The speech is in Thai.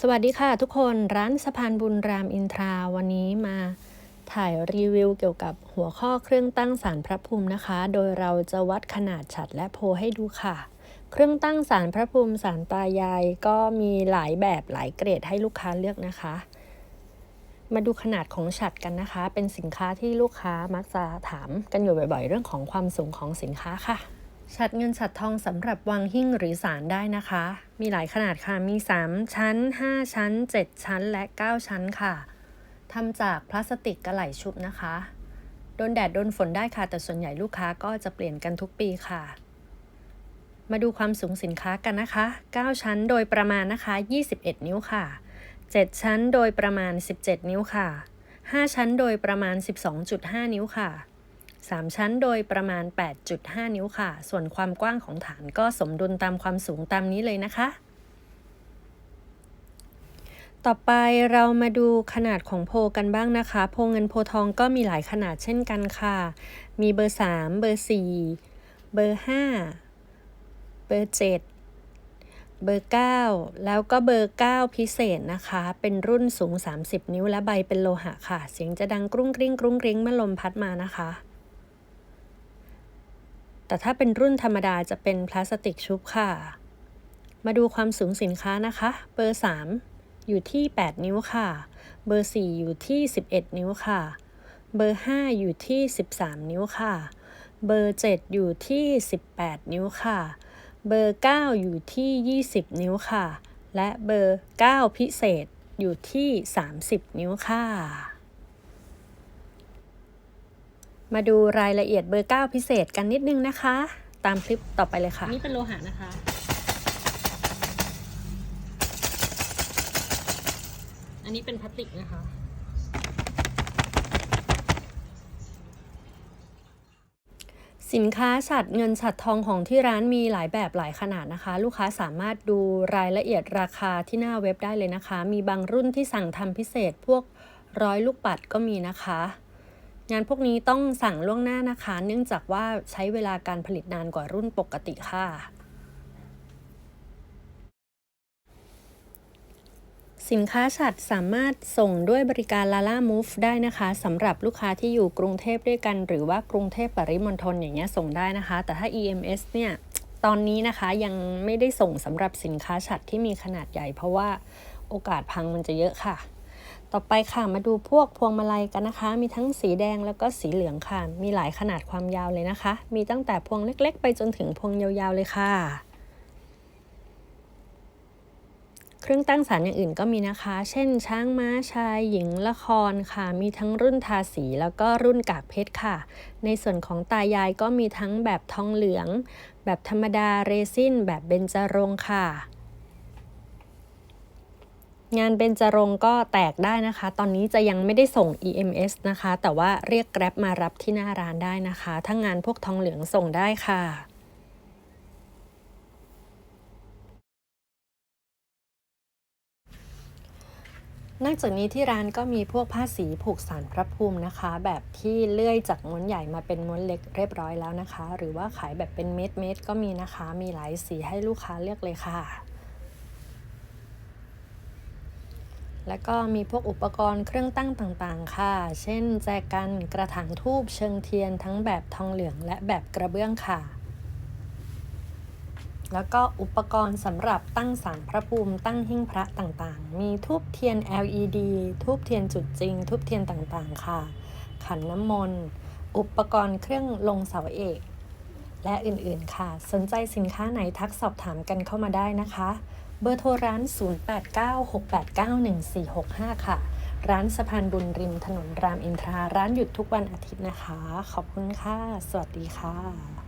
สวัสดีค่ะทุกคนร้านสะพานบุญรามอินทราวันนี้มาถ่ายรีวิวเกี่ยวกับหัวข้อเครื่องตั้งสารพระภูมินะคะ โดยเราจะวัดขนาดฉัดและโพให้ดูค่ะ เครื่องตั้งสารพระภูมิสารตายายก็มีหลายแบบหลายเกรดให้ลูกค้าเลือกนะคะ มาดูขนาดของฉัดกันนะคะ เป็นสินค้าที่ลูกค้ามักจะถามกันอยู่บ่อยๆ เรื่องของความสูงของสินค้าค่ะ ฉัดเงินฉัดทองสำหรับวางหิ้งหรือสารได้นะคะ มีหลายขนาดค่ะ มี 3 ชั้น 5 ชั้น 7 ชั้น และ 9 ชั้นค่ะทำจากพลาสติกกระไหลชุบนะคะ โดนแดดโดนฝนได้ค่ะ แต่ส่วนใหญ่ลูกค้าก็จะเปลี่ยนกันทุกปีค่ะ มาดูความสูงสินค้ากันนะคะ 9 ชั้นโดยประมาณนะคะ 21 นิ้วค่ะ 7 ชั้นโดยประมาณ 17 นิ้วค่ะ 5 ชั้นโดยประมาณ 12.5 นิ้วค่ะ 3 ชั้นโดยประมาณ 8.5 นิ้วค่ะ ส่วนความกว้างของฐานก็สมดุลตามความสูงตามนี้เลยนะคะ ต่อไปเรามาดูขนาดของโพกันบ้างนะคะ โพเงินโพทองก็มีหลายขนาดเช่นกันค่ะ มีเบอร์ 3 เบอร์ 4 เบอร์ 5 เบอร์ 7เบอร์ 9 แล้วก็เบอร์ 9 พิเศษนะคะ เป็นรุ่นสูง 30 นิ้วและใบเป็นโลหะค่ะ เสียงจะดังกรุ้งกริ้งกรุ้งกริ้งเมื่อลมพัดมานะคะ แต่ถ้าเป็นรุ่นธรรมดาจะเป็นพลาสติกชุบค่ะ มาดูความสูงสินค้านะคะ เบอร์ 3 อยู่ที่ 8 นิ้วค่ะ เบอร์ 4 อยู่ที่ 11 นิ้วค่ะ เบอร์ 5 อยู่ที่ 13 นิ้วค่ะ เบอร์ 7 อยู่ที่ 18 นิ้วค่ะ เบอร์ 9 อยู่ที่ 20 นิ้วค่ะ และเบอร์ 9 พิเศษอยู่ที่ 30 นิ้วค่ะ มาดูรายละเอียดเบอร์ 9 พิเศษกันนิดนึงนะคะ ตามคลิปต่อไปเลยค่ะ นี่เป็นโลหะนะคะ อันนี้เป็นพลาสติกนะคะ สินค้าฉัดเงินฉัดทองของที่ร้านมีหลายแบบหลายขนาดนะคะ ลูกค้าสามารถดูรายละเอียดราคาที่หน้าเว็บได้เลยนะคะ มีบางรุ่นที่สั่งทำพิเศษพวกร้อยลูกปัดก็มีนะคะ งานพวกนี้ต้องสั่งล่วงหน้านะคะ เนื่องจากว่าใช้เวลาการผลิตนานกว่ารุ่นปกติค่ะ สินค้าฉัดสามารถส่งด้วยบริการ Lala Move ได้นะคะสำหรับลูกค้าที่อยู่กรุงเทพด้วยกัน หรือว่ากรุงเทพปริมณฑลอย่างเงี้ยส่งได้นะคะ แต่ถ้า EMS เนี่ยตอนนี้นะคะยังไม่ได้ส่งสำหรับสินค้าฉัดที่มีขนาดใหญ่ เพราะว่าโอกาสพังมันจะเยอะค่ะ ต่อไปค่ะมาดูพวกพวงมาลัยกันนะคะ มีทั้งสีแดงแล้วก็สีเหลืองค่ะ มีหลายขนาดความยาวเลยนะคะ มีตั้งแต่พวงเล็ก ๆ ไปจนถึงพวงยาวๆเลยค่ะ เครื่องตั้งสารอย่างอื่นก็มีนะคะ เช่น ช้างม้าชายหญิงละครค่ะ มีทั้งรุ่นทาสีแล้วก็รุ่นกากเพชรค่ะ ในส่วนของตายายก็มีทั้งแบบทองเหลือง แบบธรรมดาเรซินแบบเบญจรงค์ค่ะ งานเบญจรงก็แตกได้นะคะ ตอนนี้จะยังไม่ได้ส่ง EMS นะคะ แต่ว่าเรียกแกร็บมารับที่หน้าร้านได้นะคะ ถ้างงานพวกทองเหลืองส่งได้ค่ะนอกจากนี้ที่ร้านก็มีพวกผ้าสีผูกสารพระภูมินะคะ แบบที่เลื่อยจากม้วนใหญ่มาเป็นม้วนเล็กเรียบร้อยแล้วนะคะ หรือว่าขายแบบเป็นเม็ดเม็ดก็มีนะคะ มีหลายสีให้ลูกค้าเลือกเลยค่ะ แล้วก็มีพวกอุปกรณ์เครื่องตั้งต่างๆ ค่ะ เช่น แจกันกระถางทูบเชิงเทียนทั้งแบบทองเหลืองและแบบกระเบื้องค่ะ แล้วก็อุปกรณ์สำหรับตั้งสารพระภูมิตั้งหิ้งพระต่างๆ มีทูบเทียน LED ทูบเทียนจุดจริง ทูบเทียนต่างๆ ค่ะ ขันน้ำมนต์ อุปกรณ์เครื่องลงเสาเอก และอื่นๆ ค่ะ สนใจสินค้าไหนทักสอบถามกันเข้ามาได้นะคะ เบอร์โทรร้าน 0896891465 ค่ะ ร้านสะพานบุญริมถนนรามอินทรา ร้านหยุดทุกวันอาทิตย์นะคะ ขอบคุณค่ะ สวัสดีค่ะ